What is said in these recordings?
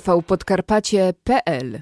tvpodkarpacie.pl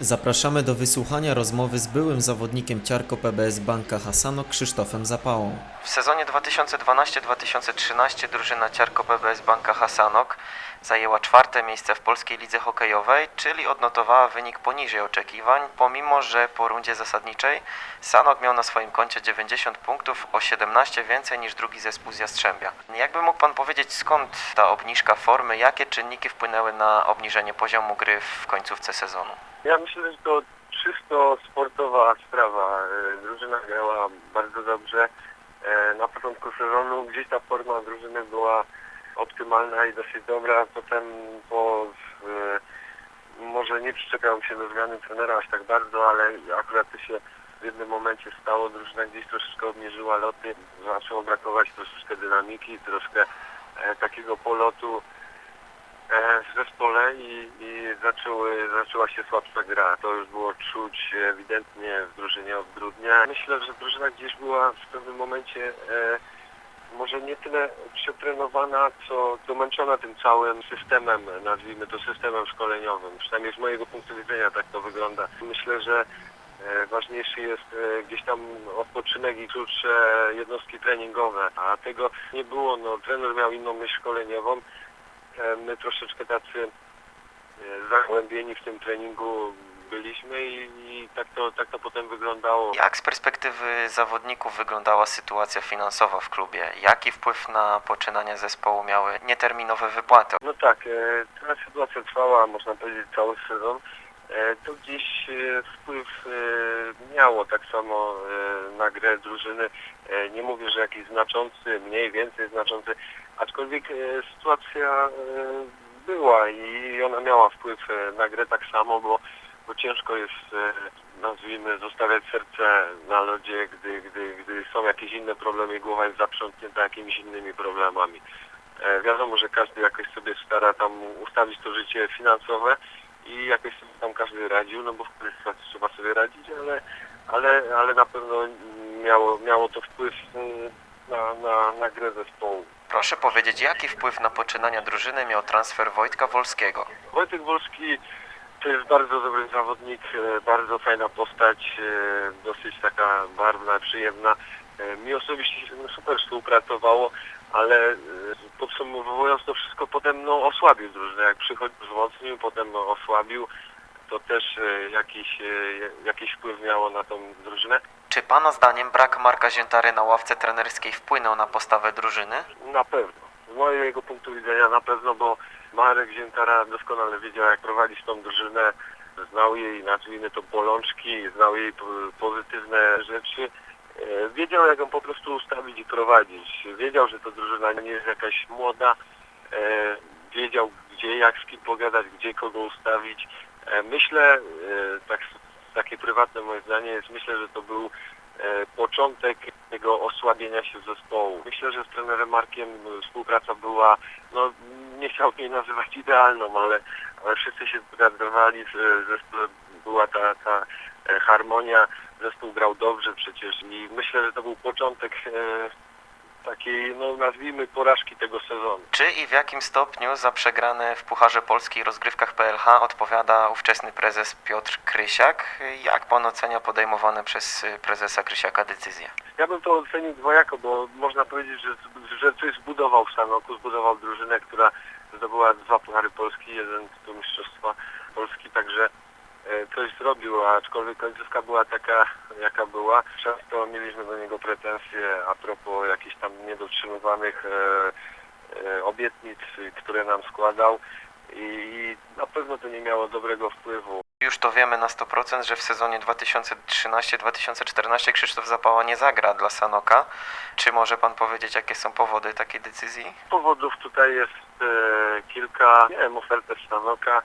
Zapraszamy do wysłuchania rozmowy z byłym zawodnikiem Ciarko PBS Banka Hasano Krzysztofem Zapałą. W sezonie 2012-2013 drużyna Ciarko PBS Banka Hasanok zajęła czwarte miejsce w polskiej lidze hokejowej, czyli odnotowała wynik poniżej oczekiwań, pomimo że po rundzie zasadniczej Sanok miał na swoim koncie 90 punktów, o 17 więcej niż drugi zespół z Jastrzębia. Jakby mógł Pan powiedzieć skąd ta obniżka formy, jakie czynniki wpłynęły na obniżenie poziomu gry w końcówce sezonu? Ja myślę, że to czysto sportowa sprawa. Drużyna grała bardzo dobrze. E, Na początku sezonu gdzieś ta forma drużyny była optymalna i dosyć dobra. Potem po e, może nie przyczepiałem się do zmiany trenera aż tak bardzo, ale akurat to się w jednym momencie stało. Drużyna gdzieś troszeczkę obniżyła loty. Zaczęło brakować troszeczkę dynamiki, troszkę e, takiego polotu e, w zespole i, i zaczęły, zaczęła się słabsza gra. To już było czuć ewidentnie w drużynie od grudnia. Myślę, że drużyna gdzieś była w pewnym momencie e, może nie tyle przetrenowana, co domęczona tym całym systemem, nazwijmy to systemem szkoleniowym. Przynajmniej z mojego punktu widzenia tak to wygląda. Myślę, że e, ważniejszy jest e, gdzieś tam odpoczynek i krótsze jednostki treningowe, a tego nie było. No, trener miał inną myśl szkoleniową. E, My troszeczkę tacy zagłębieni w tym treningu byliśmy i, i tak, to, tak to potem wyglądało. Jak z perspektywy zawodników wyglądała sytuacja finansowa w klubie? Jaki wpływ na poczynanie zespołu miały nieterminowe wypłaty? No tak, e, ta sytuacja trwała, można powiedzieć, cały sezon. E, To gdzieś e, wpływ e, miało tak samo e, na grę drużyny. E, Nie mówię, że jakiś znaczący, mniej, więcej znaczący, aczkolwiek e, sytuacja e, była i ona miała wpływ e, na grę tak samo, bo, bo ciężko jest, e, nazwijmy, zostawiać serce na lodzie, gdy, gdy, gdy są jakieś inne problemy i głowa jest zaprzątnięta jakimiś innymi problemami. E, Wiadomo, że każdy jakoś sobie stara tam ustawić to życie finansowe i jakoś sobie tam każdy radził, no bo w której sytuacji trzeba sobie radzić, ale, ale, ale na pewno miało, miało to wpływ mm, na, na, na grę zespołu. Proszę powiedzieć, jaki wpływ na poczynania drużyny miał transfer Wojtka Wolskiego? Wojtek Wolski to jest bardzo dobry zawodnik, e, bardzo fajna postać, e, dosyć taka barwna, przyjemna. E, Mi osobiście się no, super współpracowało, ale podsumowując to wszystko potem no, osłabił drużynę. Jak przychodził wzmocnił, potem osłabił, to też jakiś, jakiś wpływ miało na tą drużynę. Czy Pana zdaniem brak Marka Ziętary na ławce trenerskiej wpłynął na postawę drużyny? Na pewno. Z mojego punktu widzenia na pewno, bo Marek Ziętara doskonale wiedział jak prowadzić tą drużynę, znał jej, nazwijmy to bolączki, znał jej po- pozytywne rzeczy. E, Wiedział jak ją po prostu ustawić i prowadzić. Wiedział, że to drużyna nie jest jakaś młoda. E, Wiedział gdzie, jak z kim pogadać, gdzie kogo ustawić. E, Myślę, tak, takie prywatne moje zdanie jest, myślę, że to był początek tego osłabienia się zespołu. Myślę, że z trenerem Markiem e, współpraca była, no nie chciałbym jej nazywać idealną, ale, ale wszyscy się zgadywali, że zespół była ta, ta e, harmonia, zespół grał dobrze przecież i myślę, że to był początek e, takiej, no nazwijmy porażki tego sezonu. Czy i w jakim stopniu za przegrane w Pucharze Polski i rozgrywkach PLH odpowiada ówczesny prezes Piotr Krysiak? Jak Pan ocenia podejmowane przez prezesa Krysiaka decyzje? Ja bym to ocenił dwojako, bo można powiedzieć, że, że coś zbudował w Sanoku, zbudował drużynę, która zdobyła dwa Puchary Polski, jeden tytuł Mistrzostwa Polski, także coś zrobił, aczkolwiek końcówka była taka, jaka była. Często mieliśmy do niego pretensje a propos jakichś tam niedotrzymywanych e, e, obietnic, które nam składał i, na pewno to nie miało dobrego wpływu. Już to wiemy na 100%, że w sezonie 2013-2014 Krzysztof Zapała nie zagra dla Sanoka. Czy może Pan powiedzieć, jakie są powody takiej decyzji? Powodów tutaj jest e, kilka. Miałem ofertę Sanoka.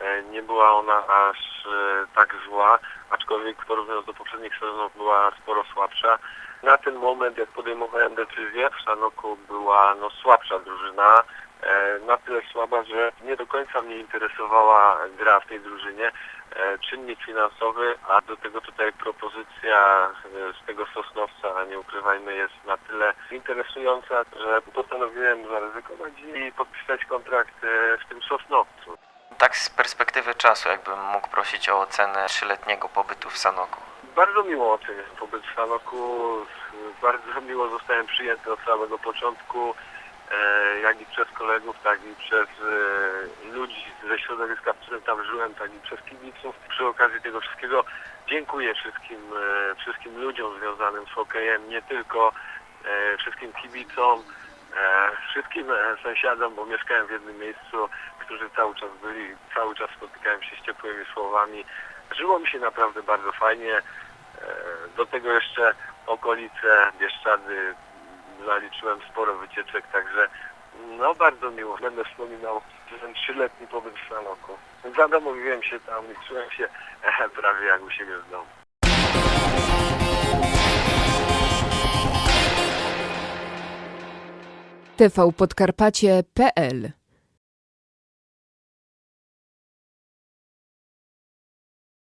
E, nie była ona aż e, tak zła, aczkolwiek porównując do poprzednich sezonów była sporo słabsza. Na ten moment, jak podejmowałem decyzję, w Sanoku była no, słabsza drużyna. E, na tyle słaba, że nie do końca mnie interesowała gra w tej drużynie. Czynnik finansowy, a do tego tutaj propozycja z tego Sosnowca, nie ukrywajmy, jest na tyle interesująca, że postanowiłem zaryzykować i podpisać kontrakt w tym Sosnowcu. Tak z perspektywy czasu, jakbym mógł prosić o ocenę trzyletniego pobytu w Sanoku. Bardzo miło oceniam pobyt w Sanoku. Bardzo miło zostałem przyjęty od samego początku, e, jak i przez kolegów, tak i przez e, ludzi ze środowiska, w którym tam żyłem, tak i przez kibiców. Przy okazji tego wszystkiego dziękuję wszystkim, e, wszystkim ludziom związanym z hokejem, nie tylko wszystkim kibicom, wszystkim e, sąsiadom, bo mieszkałem w jednym miejscu, którzy cały czas byli, cały czas spotykałem się z ciepłymi słowami. Żyło mi się naprawdę bardzo fajnie. E, Do tego jeszcze okolice Bieszczady zaliczyłem sporo wycieczek, także no bardzo miło. Będę wspominał ten trzyletni pobyt w Sanoku. Zadomowiłem się tam i czułem się e, prawie jak u siebie w domu. tvpodkarpacie.pl